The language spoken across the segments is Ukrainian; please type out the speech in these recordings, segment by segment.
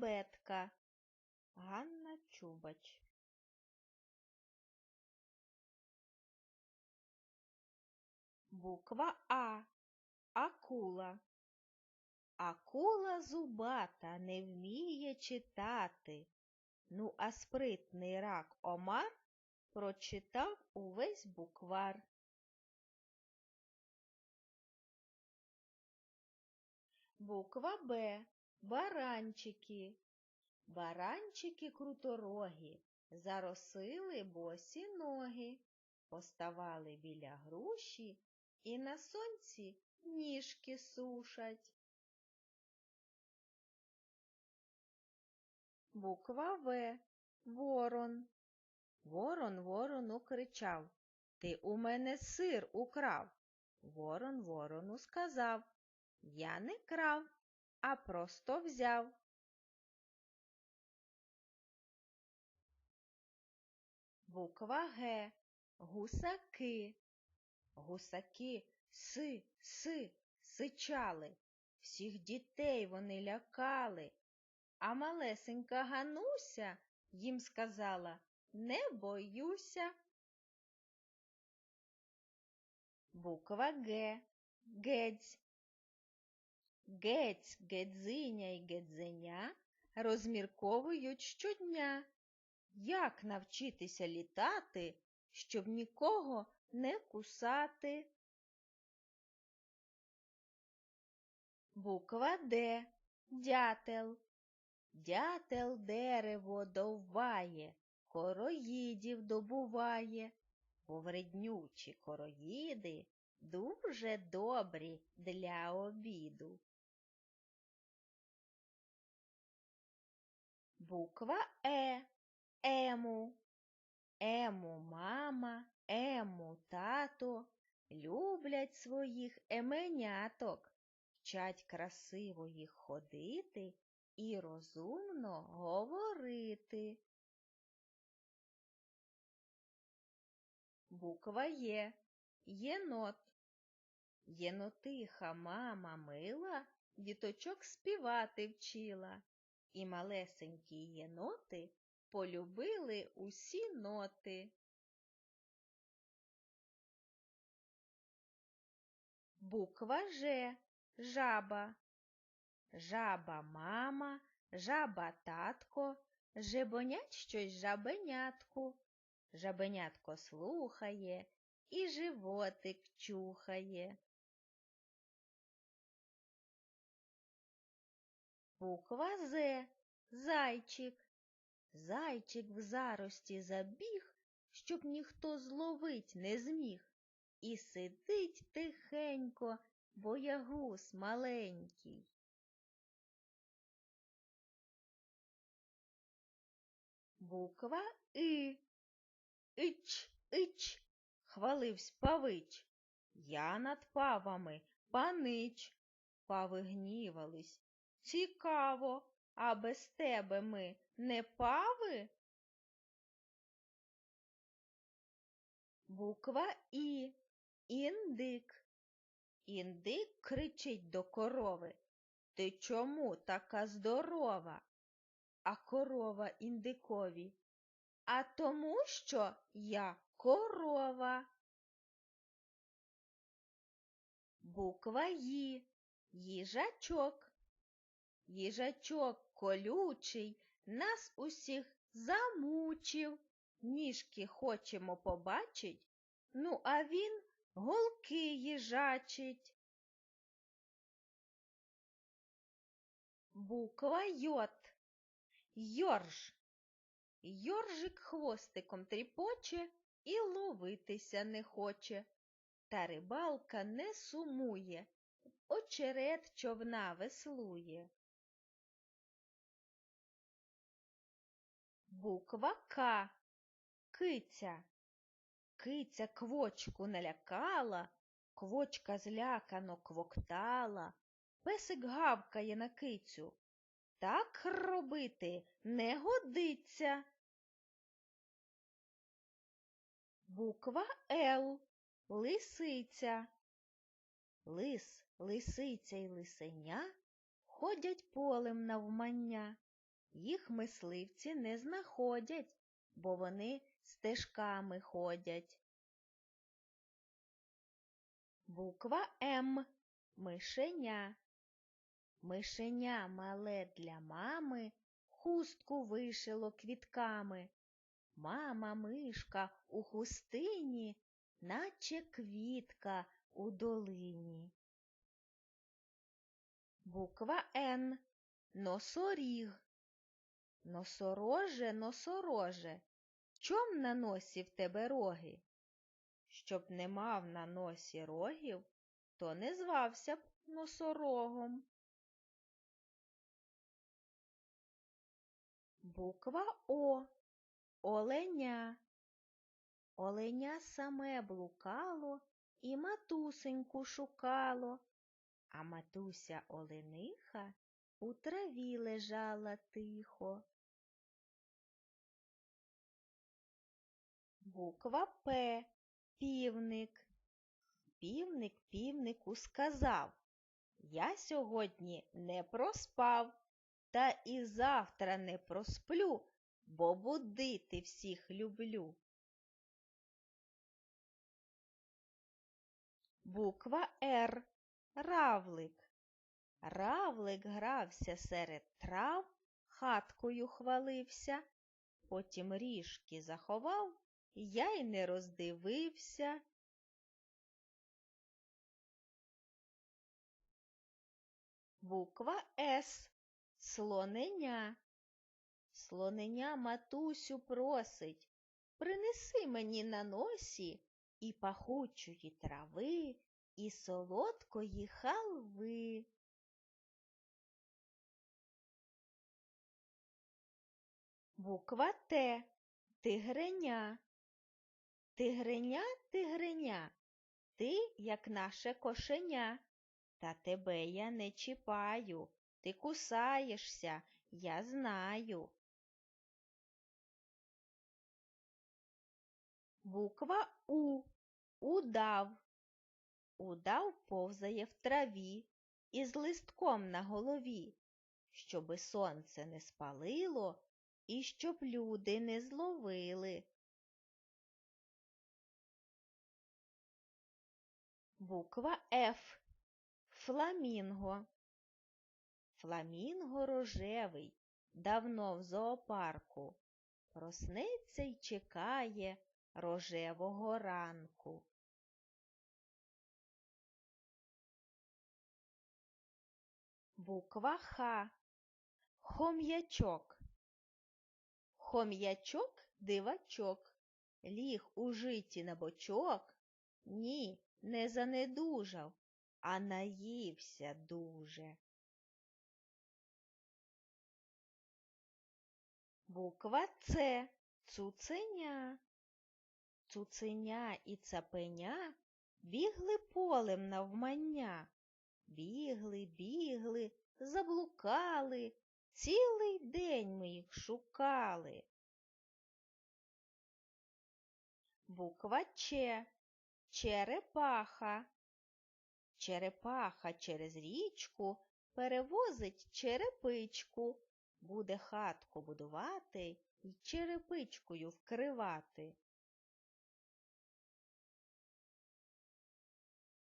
Абетка Ганна Чубач Буква А Акула Акула зубата не вміє читати. Ну, а спритний рак Омар прочитав увесь буквар. Буква Б. Баранчики. Баранчики круторогі, заросили босі ноги, поставали біля груші і на сонці ніжки сушать. Буква В. Ворон. Ворон ворону кричав Ти у мене сир украв. Ворон ворону сказав Я не крав, а просто взяв. Буква Г. Гусаки. Гусаки си, си, сичали. Всіх дітей вони лякали. А малесенька Гануся їм сказала Не боюся. Буква Г. Гець. Гець, гедзиня й гедзеня розмірковують щодня. Як навчитися літати, щоб нікого не кусати? Буква Д. Дятел. Дятел дерево довбає, короїдів добуває, бо вреднючі короїди дуже добрі для обіду. Буква Е. Ему. Ему мама, ему тато люблять своїх еменяток, вчать красиво їх ходити і розумно говорити. Буква Є. Єнот. Єнотиха мама мила діточок співати вчила, і малесенькі єноти полюбили усі ноти. Буква Ж. Жаба. Жаба мама, жаба татко, жебонять щось жабенятку. Жабенятко слухає і животик чухає. Буква З. Зайчик. Зайчик в зарості забіг, щоб ніхто зловить не зміг. І сидить тихенько, боягуз маленький. Буква И. Ич, ич, хваливсь павич. Я над павами панич. Пави гнівались. Цікаво, а без тебе ми не пави? Буква І. Індик. Індик кричить до корови. Ти чому така здорова? А корова індикові. А тому, що я корова. Буква Ї. Їжачок. Їжачок колючий нас усіх замучив. Ніжки хочемо побачить, ну, а він голки їжачить. Буква Йот. Йорж. Йоржик хвостиком тріпоче і ловитися не хоче. Та рибалка не сумує, очерет човна веслує. Буква К. Киця. Киця квочку налякала, квочка злякано квоктала. Песик гавкає на кицю. Так робити не годиться. Буква Л. Лисиця. Лис, лисиця й лисеня ходять полем навмання. Їх мисливці не знаходять, бо вони стежками ходять. Буква М. Мишеня. Мишеня мале для мами хустку вишило квітками. Мама мишка у хустині, наче квітка у долині. Буква Н. Носоріг. Носороже, носороже, чом на носі в тебе роги? Щоб не мав на носі рогів, то не звався б носорогом. Буква О. Оленя. Оленя саме блукало і матусеньку шукало, а матуся олениха у траві лежала тихо. Буква П. Півник. Півник півнику сказав Я сьогодні не проспав, та і завтра не просплю, бо будити всіх люблю. Буква Р. Равлик. Равлик грався серед трав, хаткою хвалився, потім ріжки заховав, я й не роздивився. Буква С. Слоненя. Слоненя матусю просить, принеси мені на носі і пахучої трави, і солодкої халви. Буква Т. Тигреня. Тигреня, тигреня, ти, як наше кошеня, та тебе я не чіпаю, ти кусаєшся, я знаю. Буква У. Удав. Удав повзає в траві із листком на голові, щоби сонце не спалило і щоб люди не зловили. Буква Ф. Фламінго. Фламінго рожевий, давно в зоопарку. Проснеться й чекає рожевого ранку. Буква Х. Хом'ячок. Хом'ячок дивачок. Ліг у житі на бочок. Ні, не занедужав, а наївся дуже. Буква С. Цуценя. Цуценя і цапеня бігли полем навмання. Бігли, бігли, заблукали, цілий день ми їх шукали. Буква Ч. Черепаха. Черепаха через річку перевозить черепичку, буде хатку будувати й черепичкою вкривати.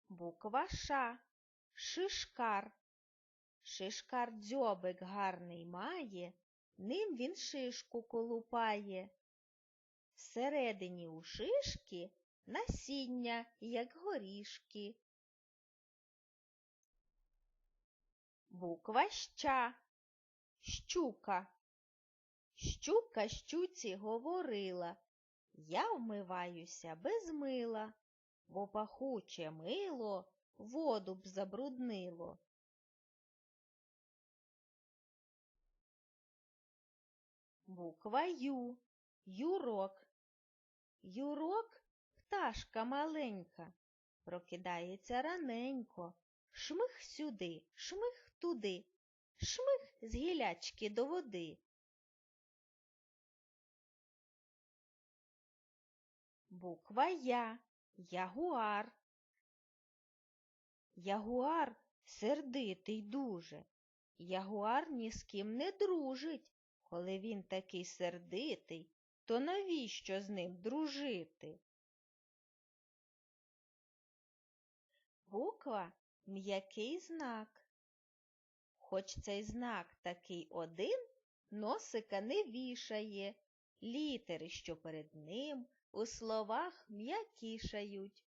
Буква Ш. Шишкар. Шишкар дзьобик гарний має, ним він шишку колупає. Всередині у шишки насіння, як горішки. Буква Ща. Щука. Щука щуці говорила. Я вмиваюся без мила, бо пахуче мило воду б забруднило. Буква Ю. Юрок. Юрок пташка маленька, прокидається раненько. Шмих сюди, шмих туди, шмих з гілячки до води. Буква Я. Ягуар. Ягуар сердитий дуже. Ягуар ні з ким не дружить, Коли він такий сердитий, то навіщо з ним дружити? Буква м'який знак. Хоч цей знак такий один, носика не вішає, літери, що перед ним, у словах м'якішають.